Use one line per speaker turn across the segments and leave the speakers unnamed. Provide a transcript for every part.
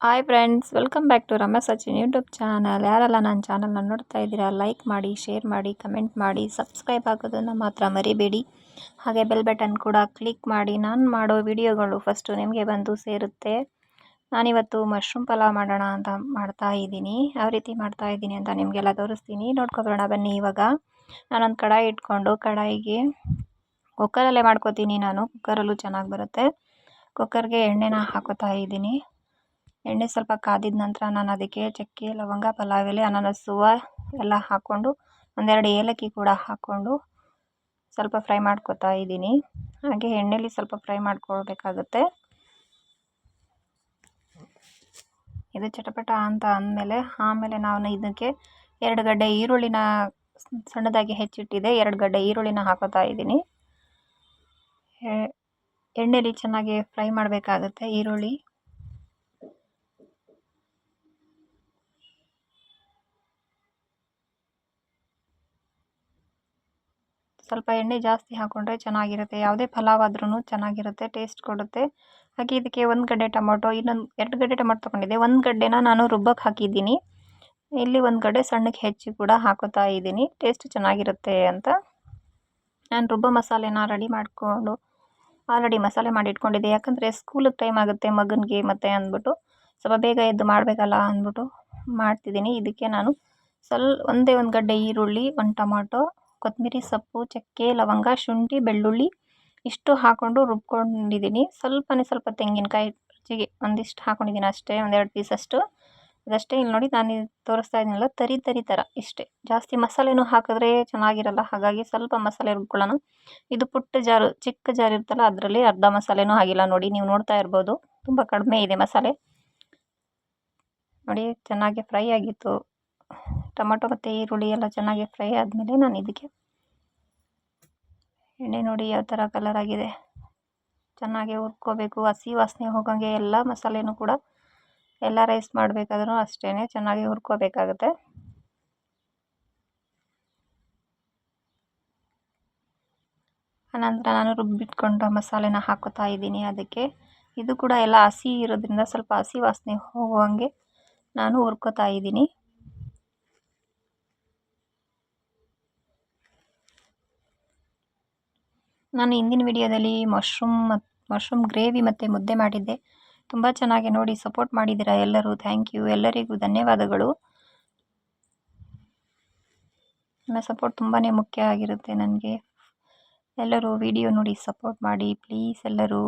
Hi friends welcome back to Ramesh Sachin YouTube channel ಯಾರೆಲ್ಲ ನನ್ನ ಚಾನಲ್ನ ನೋಡ್ತಾ ಇದ್ದೀರಾ ಲೈಕ್ ಮಾಡಿ ಶೇರ್ ಮಾಡಿ ಕಮೆಂಟ್ ಮಾಡಿ ಸಬ್ಸ್ಕ್ರೈಬ್ ಆಗೋದನ್ನು ಮಾತ್ರ ಮರಿಬೇಡಿ. ಹಾಗೆ ಬೆಲ್ ಬಟನ್ ಕೂಡ ಕ್ಲಿಕ್ ಮಾಡಿ. ನಾನು ಮಾಡೋ ವಿಡಿಯೋಗಳು ಫಸ್ಟು ನಿಮಗೆ ಬಂದು ಸೇರುತ್ತೆ. ನಾನಿವತ್ತು ಮಶ್ರೂಮ್ ಪಲಾವ್ ಮಾಡೋಣ ಅಂತ ಮಾಡ್ತಾ ಇದ್ದೀನಿ. ಯಾವ ರೀತಿ ಮಾಡ್ತಾ ಇದ್ದೀನಿ ಅಂತ ನಿಮಗೆಲ್ಲ ತೋರಿಸ್ತೀನಿ. ನೋಡ್ಕೊಬರೋಣ ಬನ್ನಿ ಇವಾಗ. ನಾನೊಂದು ಕಡಾಯಿ ಇಟ್ಕೊಂಡು ಕಡಾಯಿಗೆ ಕುಕ್ಕರಲ್ಲೇ ಮಾಡ್ಕೋತೀನಿ ನಾನು. ಕುಕ್ಕರಲ್ಲೂ ಚೆನ್ನಾಗಿ ಬರುತ್ತೆ. ಕುಕ್ಕರ್ಗೆ ಎಣ್ಣೆನ ಹಾಕೋತಾ ಇದ್ದೀನಿ. ಎಣ್ಣೆ ಸ್ವಲ್ಪ ಕಾದಿದ ನಂತರ ನಾನು ಅದಕ್ಕೆ ಚಕ್ಕೆ, ಲವಂಗ, ಪಲಾವ್ ಎಲೆ, ಅನಾನಸ್ ಎಲ್ಲ ಹಾಕ್ಕೊಂಡು ಒಂದೆರಡು ಏಲಕ್ಕಿ ಕೂಡ ಹಾಕ್ಕೊಂಡು ಸ್ವಲ್ಪ ಫ್ರೈ ಮಾಡ್ಕೊತಾ ಇದ್ದೀನಿ. ಹಾಗೆ ಎಣ್ಣೆಲಿ ಸ್ವಲ್ಪ ಫ್ರೈ ಮಾಡ್ಕೊಳ್ಬೇಕಾಗುತ್ತೆ. ಇದು ಚಟಪಟ ಅಂತ ಅಂದಮೇಲೆ ಆಮೇಲೆ ನಾನು ಇದಕ್ಕೆ ಎರಡು ಗಡ್ಡೆ ಈರುಳ್ಳಿನ ಸಣ್ಣದಾಗಿ ಹೆಚ್ಚಿಟ್ಟಿದೆ. ಎರಡು ಗಡ್ಡೆ ಈರುಳ್ಳಿನ ಹಾಕೋತಾ ಇದ್ದೀನಿ. ಎಣ್ಣೆಲಿ ಚೆನ್ನಾಗಿ ಫ್ರೈ ಮಾಡಬೇಕಾಗುತ್ತೆ ಈರುಳ್ಳಿ. ಸ್ವಲ್ಪ ಎಣ್ಣೆ ಜಾಸ್ತಿ ಹಾಕ್ಕೊಂಡ್ರೆ ಚೆನ್ನಾಗಿರುತ್ತೆ. ಯಾವುದೇ ಪಲಾವ್ ಆದ್ರೂ ಚೆನ್ನಾಗಿರುತ್ತೆ, ಟೇಸ್ಟ್ ಕೊಡುತ್ತೆ. ಹಾಗೆ ಇದಕ್ಕೆ ಒಂದು ಗಡ್ಡೆ ಟೊಮೊಟೊ, ಇನ್ನೊಂದು ಎರಡು ಗಡ್ಡೆ ಟೊಮೊಟೊ ತೊಗೊಂಡಿದ್ದೆ. ಒಂದು ಗಡ್ಡೆನ ನಾನು ರುಬ್ಬಕ್ಕೆ ಹಾಕಿದ್ದೀನಿ. ಇಲ್ಲಿ ಒಂದು ಗಡ್ಡೆ ಸಣ್ಣಕ್ಕೆ ಹೆಚ್ಚಿ ಕೂಡ ಹಾಕೋತಾ ಇದ್ದೀನಿ. ಟೇಸ್ಟ್ ಚೆನ್ನಾಗಿರುತ್ತೆ ಅಂತ. ನಾನು ರುಬ್ಬ ಮಸಾಲೆನ ರೆಡಿ ಮಾಡಿಕೊಂಡು ಆಲ್ರೆಡಿ ಮಸಾಲೆ ಮಾಡಿ ಇಟ್ಕೊಂಡಿದ್ದೆ. ಯಾಕಂದರೆ ಸ್ಕೂಲಿಗೆ ಟೈಮ್ ಆಗುತ್ತೆ, ಮಗನಿಗೆ ಮತ್ತೆ ಅಂದ್ಬಿಟ್ಟು. ಸ್ವಲ್ಪ ಬೇಗ ಎದ್ದು ಮಾಡಬೇಕಲ್ಲ ಅಂದ್ಬಿಟ್ಟು ಮಾಡ್ತಿದ್ದೀನಿ. ಇದಕ್ಕೆ ನಾನು ಸ್ವಲ್ ಒಂದೇ ಒಂದು ಗಡ್ಡೆ ಈರುಳ್ಳಿ, ಒಂದು ಟೊಮೊಟೊ ಕೊತ್ತಂಬರಿ ಸೊಪ್ಪು, ಚಕ್ಕೆ, ಲವಂಗ, ಶುಂಠಿ, ಬೆಳ್ಳುಳ್ಳಿ ಇಷ್ಟು ಹಾಕ್ಕೊಂಡು ರುಬ್ಕೊಂಡಿದ್ದೀನಿ. ಸ್ವಲ್ಪನೇ ಸ್ವಲ್ಪ ತೆಂಗಿನಕಾಯಿ ರುಚಿಗೆ ಒಂದಿಷ್ಟು ಹಾಕ್ಕೊಂಡಿದ್ದೀನಿ ಅಷ್ಟೇ, ಒಂದೆರಡು ಪೀಸ್ ಅಷ್ಟು. ಅದಷ್ಟೇ ಇಲ್ಲಿ ನೋಡಿ, ನಾನು ತೋರಿಸ್ತಾ ಇದ್ದೀನಲ್ಲ, ತರಿ ತರಿ ಥರ ಇಷ್ಟೇ. ಜಾಸ್ತಿ ಮಸಾಲೆನೂ ಹಾಕಿದ್ರೆ ಚೆನ್ನಾಗಿರಲ್ಲ, ಹಾಗಾಗಿ ಸ್ವಲ್ಪ ಮಸಾಲೆ ರುಬ್ಕೊಳ್ಳೋಣ. ಇದು ಪುಟ್ಟ ಜಾರು, ಚಿಕ್ಕ ಜಾರು ಇರುತ್ತಲ್ಲ, ಅದರಲ್ಲಿ ಅರ್ಧ ಮಸಾಲೆನೂ ಆಗಿಲ್ಲ ನೋಡಿ, ನೀವು ನೋಡ್ತಾ ಇರ್ಬೋದು. ತುಂಬ ಕಡಿಮೆ ಇದೆ ಮಸಾಲೆ. ನೋಡಿ, ಚೆನ್ನಾಗಿ ಫ್ರೈ ಆಗಿತ್ತು. ಟೊಮೊಟೊ ಮತ್ತು ಈರುಳ್ಳಿ ಎಲ್ಲ ಚೆನ್ನಾಗಿ ಫ್ರೈ ಆದಮೇಲೆ ನಾನು ಇದಕ್ಕೆ ಎಣ್ಣೆ ನೋಡಿ ಯಾವ ಥರ ಕಲರ್ ಆಗಿದೆ. ಚೆನ್ನಾಗಿ ಹುರ್ಕೋಬೇಕು. ಹಸಿ ವಾಸನೆ ಹೋಗೋಂಗೆ ಎಲ್ಲ ಮಸಾಲೆನೂ ಕೂಡ ಎಲ್ಲ ರೈಸ್ ಮಾಡಬೇಕಾದ್ರೂ ಅಷ್ಟೇ ಚೆನ್ನಾಗಿ ಹುರ್ಕೋಬೇಕಾಗುತ್ತೆ. ಆನಂತರ ನಾನು ರುಬ್ಬಿಟ್ಕೊಂಡು ಮಸಾಲೆನ ಹಾಕೋತಾ ಇದ್ದೀನಿ ಅದಕ್ಕೆ. ಇದು ಕೂಡ ಎಲ್ಲ ಹಸಿ ಇರೋದ್ರಿಂದ ಸ್ವಲ್ಪ ಹಸಿ ವಾಸನೆ ಹೋಗುವಂಗೆ ನಾನು ಹುರ್ಕೋತಾ ಇದ್ದೀನಿ. ನಾನು ಹಿಂದಿನ ವಿಡಿಯೋದಲ್ಲಿ ಮಶ್ರೂಮ್ ಮತ್ತು ಮಶ್ರೂಮ್ ಗ್ರೇವಿ ಮತ್ತು ಮುದ್ದೆ ಮಾಡಿದ್ದೆ. ತುಂಬ ಚೆನ್ನಾಗಿ ನೋಡಿ ಸಪೋರ್ಟ್ ಮಾಡಿದ್ದೀರಾ ಎಲ್ಲರೂ. Thank you. ಎಲ್ಲರಿಗೂ ಧನ್ಯವಾದಗಳು. ನಿಮ್ಮ ಸಪೋರ್ಟ್ ತುಂಬಾ ಮುಖ್ಯ ಆಗಿರುತ್ತೆ ನನಗೆ. ಎಲ್ಲರೂ ವಿಡಿಯೋ ನೋಡಿ ಸಪೋರ್ಟ್ ಮಾಡಿ ಪ್ಲೀಸ್ ಎಲ್ಲರೂ.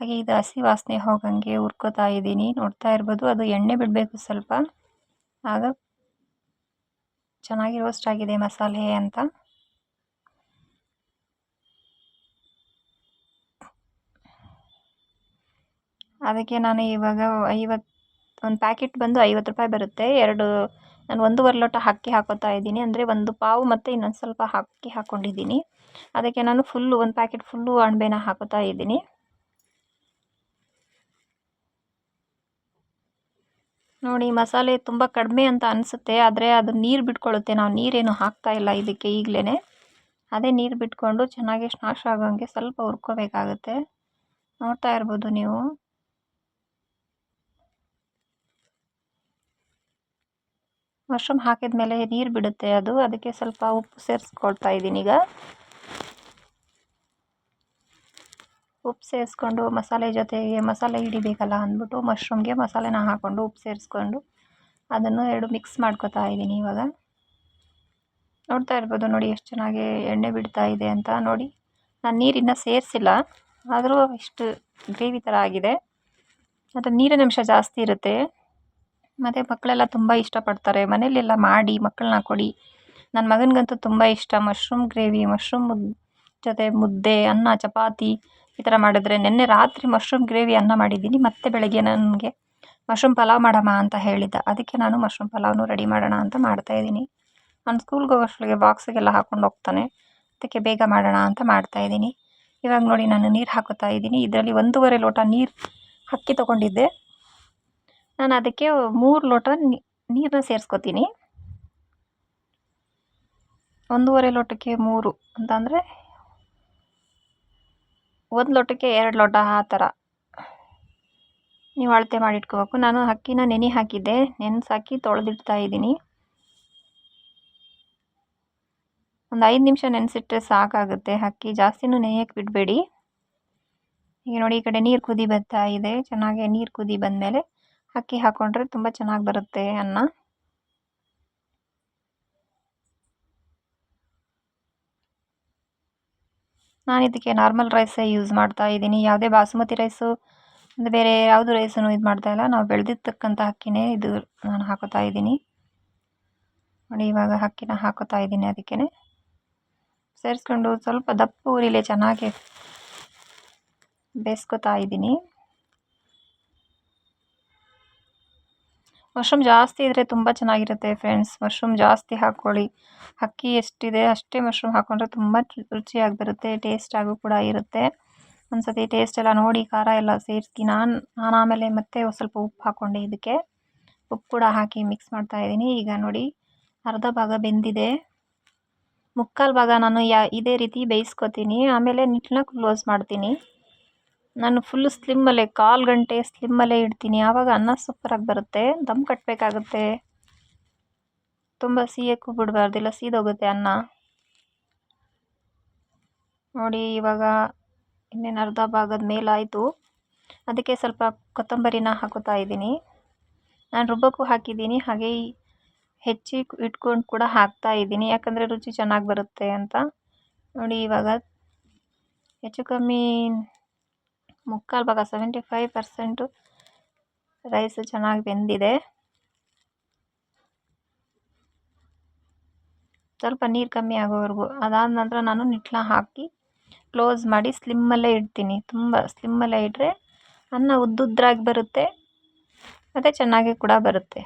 ಹಾಗೆ ಇದು ಹಸಿ ವಾಸನೆ ಹೋಗಂಗೆ ಹುರ್ಕೋತಾ ಇದ್ದೀನಿ. ನೋಡ್ತಾ ಇರ್ಬೋದು. ಅದು ಎಣ್ಣೆ ಬಿಡಬೇಕು ಸ್ವಲ್ಪ. ಆಗ ಚೆನ್ನಾಗಿ ರೋಸ್ಟ್ ಆಗಿದೆ ಮಸಾಲೆ ಅಂತ. ಅದಕ್ಕೆ ನಾನು ಇವಾಗ ಐವತ್ತು ಒಂದು ಪ್ಯಾಕೆಟ್ ಬಂದು ಐವತ್ತು ರೂಪಾಯಿ ಬರುತ್ತೆ. ಎರಡು, ನಾನು ಒಂದೂವರೆ ಲೋಟ ಅಕ್ಕಿ ಹಾಕೋತಾ ಇದ್ದೀನಿ. ಅಂದರೆ ಒಂದು ಪಾವು ಮತ್ತು ಇನ್ನೊಂದು ಸ್ವಲ್ಪ ಅಕ್ಕಿ ಹಾಕ್ಕೊಂಡಿದ್ದೀನಿ ಅದಕ್ಕೆ ನಾನು ಫುಲ್ಲು ಒಂದು ಪ್ಯಾಕೆಟ್ ಫುಲ್ಲು ಅಣಬೆನ ಹಾಕೋತಾ ಇದ್ದೀನಿ. ನೋಡಿ, ಮಸಾಲೆ ತುಂಬ ಕಡಿಮೆ ಅಂತ ಅನಿಸುತ್ತೆ. ಆದರೆ ಅದು ನೀರು ಬಿಟ್ಕೊಳ್ಳುತ್ತೆ. ನಾವು ನೀರೇನು ಹಾಕ್ತಾ ಇಲ್ಲ ಇದಕ್ಕೆ ಈಗಲೇ ಅದೇ ನೀರು ಬಿಟ್ಕೊಂಡು ಚೆನ್ನಾಗಿ ಸ್ನಾಶ್ ಆಗೋಂಗೆ ಸ್ವಲ್ಪ ಹುರ್ಕೋಬೇಕಾಗುತ್ತೆ. ನೋಡ್ತಾ ಇರ್ಬೋದು ನೀವು. ಮಶ್ರೂಮ್ ಹಾಕಿದ ಮೇಲೆ ನೀರು ಬಿಡುತ್ತೆ ಅದು. ಅದಕ್ಕೆ ಸ್ವಲ್ಪ ಉಪ್ಪು ಸೇರಿಸ್ಕೊಳ್ತಾ ಇದ್ದೀನಿ ಈಗ. ಉಪ್ಪು ಸೇರಿಸ್ಕೊಂಡು ಮಸಾಲೆ ಜೊತೆಗೆ ಮಸಾಲೆ ಹಿಡಿಬೇಕಲ್ಲ ಅಂದ್ಬಿಟ್ಟು ಮಶ್ರೂಮ್ಗೆ ಮಸಾಲೆನ ಹಾಕ್ಕೊಂಡು ಉಪ್ಪು ಸೇರಿಸ್ಕೊಂಡು ಅದನ್ನು ಎರಡು ಮಿಕ್ಸ್ ಮಾಡ್ಕೋತಾ ಇದ್ದೀನಿ ಇವಾಗ. ನೋಡ್ತಾ ಇರ್ಬೋದು ನೋಡಿ ಎಷ್ಟು ಚೆನ್ನಾಗಿ ಎಣ್ಣೆ ಬಿಡ್ತಾ ಇದೆ ಅಂತ. ನೋಡಿ, ನಾನು ನೀರಿನ್ನ ಸೇರಿಸಿಲ್ಲ, ಆದರೂ ಇಷ್ಟು ಗ್ರೇವಿ ಥರ ಆಗಿದೆ. ಮತ್ತು ನೀರಿನ ಅಂಶ ಜಾಸ್ತಿ ಇರುತ್ತೆ. ಮತ್ತು ಮಕ್ಕಳೆಲ್ಲ ತುಂಬ ಇಷ್ಟಪಡ್ತಾರೆ. ಮನೆಯಲ್ಲೆಲ್ಲ ಮಾಡಿ ಮಕ್ಕಳನ್ನ ಕೊಡಿ. ನನ್ನ ಮಗನಿಗಂತೂ ತುಂಬ ಇಷ್ಟ. ಮಶ್ರೂಮ್ ಗ್ರೇವಿ, ಮಶ್ರೂಮ್ ಮುದ್, ಜೊತೆ ಮುದ್ದೆ, ಅನ್ನ, ಚಪಾತಿ ಈ ಥರ ಮಾಡಿದ್ರೆ ನಿನ್ನೆ ರಾತ್ರಿ ಮಶ್ರೂಮ್ ಗ್ರೇವಿ ಅನ್ನ ಮಾಡಿದ್ದೀನಿ. ಮತ್ತು ಬೆಳಗ್ಗೆ ನನಗೆ ಮಶ್ರೂಮ್ ಪಲಾವ್ ಮಾಡಮ್ಮ ಅಂತ ಹೇಳಿದ್ದ. ಅದಕ್ಕೆ ನಾನು ಮಶ್ರೂಮ್ ಪಲಾವ್ನು ರೆಡಿ ಮಾಡೋಣ ಅಂತ ಮಾಡ್ತಾಯಿದ್ದೀನಿ ನಾನು ಸ್ಕೂಲ್ಗೆ ಹೋಗೋಷ್ಟೊಳಗೆ ಬಾಕ್ಸಿಗೆಲ್ಲ ಹಾಕ್ಕೊಂಡು ಹೋಗ್ತಾನೆ. ಅದಕ್ಕೆ ಬೇಗ ಮಾಡೋಣ ಅಂತ ಮಾಡ್ತಾಯಿದ್ದೀನಿ ಇವಾಗ ನೋಡಿ ನಾನು ನೀರು ಹಾಕೋತಾ ಇದ್ದೀನಿ. ಇದರಲ್ಲಿ ಒಂದೂವರೆ ಲೋಟ ನೀರು ಹಾಕಿ ತೊಗೊಂಡಿದ್ದೆ. ನಾನು ಅದಕ್ಕೆ ಮೂರು ಲೋಟ ನೀರನ್ನ ಸೇರಿಸ್ಕೊತೀನಿ. ಒಂದೂವರೆ ಲೋಟಕ್ಕೆ ಮೂರು ಅಂತಂದರೆ ಒಂದು ಲೋಟಕ್ಕೆ ಎರಡು ಲೋಟ ಆ ಥರ ನೀವು ಅಳತೆ ಮಾಡಿ ಇಟ್ಕೋಬೇಕು ನಾನು ಅಕ್ಕಿನ ನೆನೆ ಹಾಕಿದ್ದೆ. ನೆನೆಸಾಕಿ ತೊಳೆದಿಡ್ತಾ ಇದ್ದೀನಿ. ಒಂದು ಐದು ನಿಮಿಷ ನೆನೆಸಿಟ್ರೆ ಸಾಕಾಗುತ್ತೆ. ಅಕ್ಕಿ ಜಾಸ್ತಿನೂ ನೆನೆಯಕ್ಕೆ ಬಿಡಬೇಡಿ. ಈಗ ನೋಡಿ ಈ ಕಡೆ ನೀರು ಕುದಿ ಬರ್ತಾ ಇದೆ. ಚೆನ್ನಾಗಿ ನೀರು ಕುದಿ ಬಂದಮೇಲೆ ಅಕ್ಕಿ ಹಾಕ್ಕೊಂಡ್ರೆ ತುಂಬ ಚೆನ್ನಾಗಿ ಬರುತ್ತೆ ಅನ್ನ. ನಾನು ಇದಕ್ಕೆ ನಾರ್ಮಲ್ ರೈಸೇ ಯೂಸ್ ಮಾಡ್ತಾ ಇದ್ದೀನಿ. ಯಾವುದೇ ಬಾಸುಮತಿ ರೈಸು ಬೇರೆ ಯಾವುದು ರೈಸನ್ನು ಇದು ಮಾಡ್ತಾ ಇಲ್ಲ. ನಾವು ಬೆಳೆದಿರ್ತಕ್ಕಂಥ ಅಕ್ಕಿನೇ ಇದು ನಾನು ಹಾಕೋತಾ ಇದ್ದೀನಿ. ನೋಡಿ ಇವಾಗ ಅಕ್ಕಿನ ಹಾಕೋತಾ ಇದ್ದೀನಿ ಅದಕ್ಕೇ ಸೇರಿಸ್ಕೊಂಡು ಸ್ವಲ್ಪ ದಪ್ಪ ಉರಿಲೆ ಚೆನ್ನಾಗಿ ಬೇಯಿಸ್ಕೊತಾ ಇದ್ದೀನಿ. ಮಶ್ರೂಮ್ ಜಾಸ್ತಿ ಇದ್ದರೆ ತುಂಬ ಚೆನ್ನಾಗಿರುತ್ತೆ ಫ್ರೆಂಡ್ಸ್ ಮಶ್ರೂಮ್ ಜಾಸ್ತಿ ಹಾಕ್ಕೊಳ್ಳಿ ಅಕ್ಕಿ ಎಷ್ಟಿದೆ ಅಷ್ಟೇ ಮಶ್ರೂಮ್ ಹಾಕ್ಕೊಂಡ್ರೆ ತುಂಬ ರುಚಿಯಾಗಿ ಬರುತ್ತೆ ಟೇಸ್ಟಾಗೂ ಕೂಡ ಇರುತ್ತೆ. ಒಂದು ಸತಿ ಟೇಸ್ಟ್ ಎಲ್ಲ ನೋಡಿ, ಖಾರ ಎಲ್ಲ ಸೇರಿಸಿ ನಾನು ನಾನು ಆಮೇಲೆ ಮತ್ತೆ ಸ್ವಲ್ಪ ಉಪ್ಪು ಹಾಕ್ಕೊಂಡೆ ಇದಕ್ಕೆ. ಉಪ್ಪು ಕೂಡ ಹಾಕಿ ಮಿಕ್ಸ್ ಮಾಡ್ತಾ ಇದ್ದೀನಿ. ಈಗ ನೋಡಿ, ಅರ್ಧ ಭಾಗ ಬೆಂದಿದೆ. ಮುಕ್ಕಾಲು ಭಾಗ ನಾನು ಯಾ, ಇದೇ ರೀತಿ ಬೇಯಿಸ್ಕೊತೀನಿ. ಆಮೇಲೆ ನಿಟ್ಟನ್ನ ಕ್ಲೋಸ್ ಮಾಡ್ತೀನಿ. ನಾನು ಫುಲ್ಲು ಸ್ಲಿಮ್ಮಲ್ಲೇ ಕಾಲು ಗಂಟೆ ಸ್ಲಿಮ್ಮಲ್ಲೇ ಇಡ್ತೀನಿ. ಆವಾಗ ಅನ್ನ ಸೂಪರಾಗಿ ಬರುತ್ತೆ. ದಮ್ ಕಟ್ಟಬೇಕಾಗುತ್ತೆ ತುಂಬ ಸಿಹಿಯಕ್ಕೂ ಬಿಡಬಾರ್ದಿಲ್ಲ, ಸೀದೋಗುತ್ತೆ ಅನ್ನ. ನೋಡಿ, ಇವಾಗ ಇನ್ನೇನು ಅರ್ಧ ಭಾಗದ ಮೇಲಾಯಿತು ಅದಕ್ಕೆ ಸ್ವಲ್ಪ ಕೊತ್ತಂಬರಿನ ಹಾಕೋತಾ ಇದ್ದೀನಿ. ನಾನು ರುಬ್ಬಕ್ಕೂ ಹಾಕಿದ್ದೀನಿ, ಹಾಗೆ ಹೆಚ್ಚಿ ಇಟ್ಕೊಂಡು ಕೂಡ ಹಾಕ್ತಾ ಇದ್ದೀನಿ. ಯಾಕಂದರೆ ರುಚಿ ಚೆನ್ನಾಗಿ ಬರುತ್ತೆ ಅಂತ. ನೋಡಿ, ಇವಾಗ ಹೆಚ್ಚು ಕಮ್ಮಿ ಮುಕ್ಕಾಲು ಭಾಗ ಸೆವೆಂಟಿ ಫೈವ್ ಪರ್ಸೆಂಟು ರೈಸ್ ಚೆನ್ನಾಗಿ ಬೆಂದಿದೆ. ಸ್ವಲ್ಪ ನೀರು ಕಮ್ಮಿ ಆಗೋವರೆಗೂ. ಅದಾದ ನಂತರ ನಾನು ನಿಟ್ಲ ಹಾಕಿ ಕ್ಲೋಸ್ ಮಾಡಿ ಸ್ಲಿಮ್ಮಲ್ಲೇ ಇಡ್ತೀನಿ. ತುಂಬ ಸ್ಲಿಮ್ಮಲ್ಲೇ ಇಟ್ಟರೆ ಅನ್ನ ಉದ್ದುದ್ರಾಗಿ ಬರುತ್ತೆ, ಮತ್ತು ಚೆನ್ನಾಗಿ ಕೂಡ ಬರುತ್ತೆ.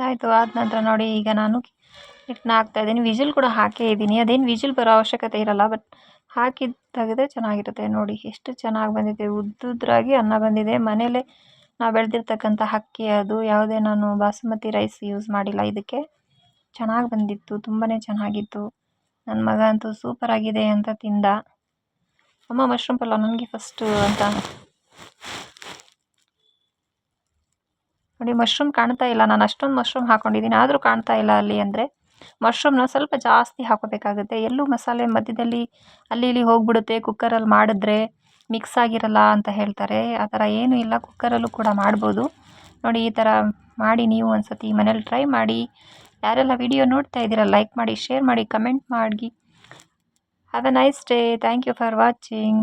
ಇದಾಯಿತು ಆದ ನಂತರ ನೋಡಿ ಈಗ ನಾನು ಹಿಟ್ಟನ್ನ ಹಾಕ್ತಾಯಿದ್ದೀನಿ ವಿಜಿಲ್ ಕೂಡ ಹಾಕೇ ಇದ್ದೀನಿ. ಅದೇನು ವಿಜಿಲ್ ಬರೋ ಅವಶ್ಯಕತೆ ಇರಲ್ಲ, ಬಟ್ ಹಾಕಿ ತೆಗೆದ್ರೆ ಚೆನ್ನಾಗಿರುತ್ತೆ ನೋಡಿ. ಎಷ್ಟು ಚೆನ್ನಾಗಿ ಬಂದಿದೆ. ಉದ್ದುದ್ರಾಗಿ ಅನ್ನ ಬಂದಿದೆ. ಮನೇಲೆ ನಾವು ಬೆಳೆದಿರ್ತಕ್ಕಂಥ ಅಕ್ಕಿ ಅದು, ಯಾವುದೇ ನಾನು ಬಾಸುಮತಿ ರೈಸ್ ಯೂಸ್ ಮಾಡಿಲ್ಲ. ಇದಕ್ಕೆ ಚೆನ್ನಾಗಿ ಬಂದಿತ್ತು. ತುಂಬಾ ಚೆನ್ನಾಗಿತ್ತು. ನನ್ನ ಮಗ ಅಂತೂ ಸೂಪರಾಗಿದೆ ಅಂತ ತಿಂದ. ಅಮ್ಮ ಮಶ್ರೂಮ್ ಪಲಾವ್ ನನಗೆ ಫಸ್ಟು ಅಂತ. ನೋಡಿ ಮಶ್ರೂಮ್ ಕಾಣ್ತಾ ಇಲ್ಲ. ನಾನು ಅಷ್ಟೊಂದು ಮಶ್ರೂಮ್ ಹಾಕೊಂಡಿದ್ದೀನಿ ಆದರೂ ಕಾಣ್ತಾ ಇಲ್ಲ ಅಲ್ಲಿ ಅಂದರೆ. ಮಶ್ರೂಮ್ನ ಸ್ವಲ್ಪ ಜಾಸ್ತಿ ಹಾಕೋಬೇಕಾಗುತ್ತೆ ಎಲ್ಲೂ ಮಸಾಲೆ ಮಧ್ಯದಲ್ಲಿ ಅಲ್ಲಿ ಇಲ್ಲಿ ಹೋಗ್ಬಿಡುತ್ತೆ. ಕುಕ್ಕರಲ್ಲಿ ಮಾಡಿದ್ರೆ ಮಿಕ್ಸ್ ಆಗಿರಲ್ಲ ಅಂತ ಹೇಳ್ತಾರೆ. ಆ ಥರ ಏನೂ ಇಲ್ಲ. ಕುಕ್ಕರಲ್ಲೂ ಕೂಡ ಮಾಡ್ಬೋದು. ನೋಡಿ, ಈ ಥರ ಮಾಡಿ ನೀವು ಒಂದು ಸತಿ ಮನೇಲಿ ಟ್ರೈ ಮಾಡಿ. ಯಾರೆಲ್ಲ ವಿಡಿಯೋ ನೋಡ್ತಾ ಇದ್ದೀರಾ ಲೈಕ್ ಮಾಡಿ ಶೇರ್ ಮಾಡಿ ಕಮೆಂಟ್ ಮಾಡಿ have a nice day thank you for watching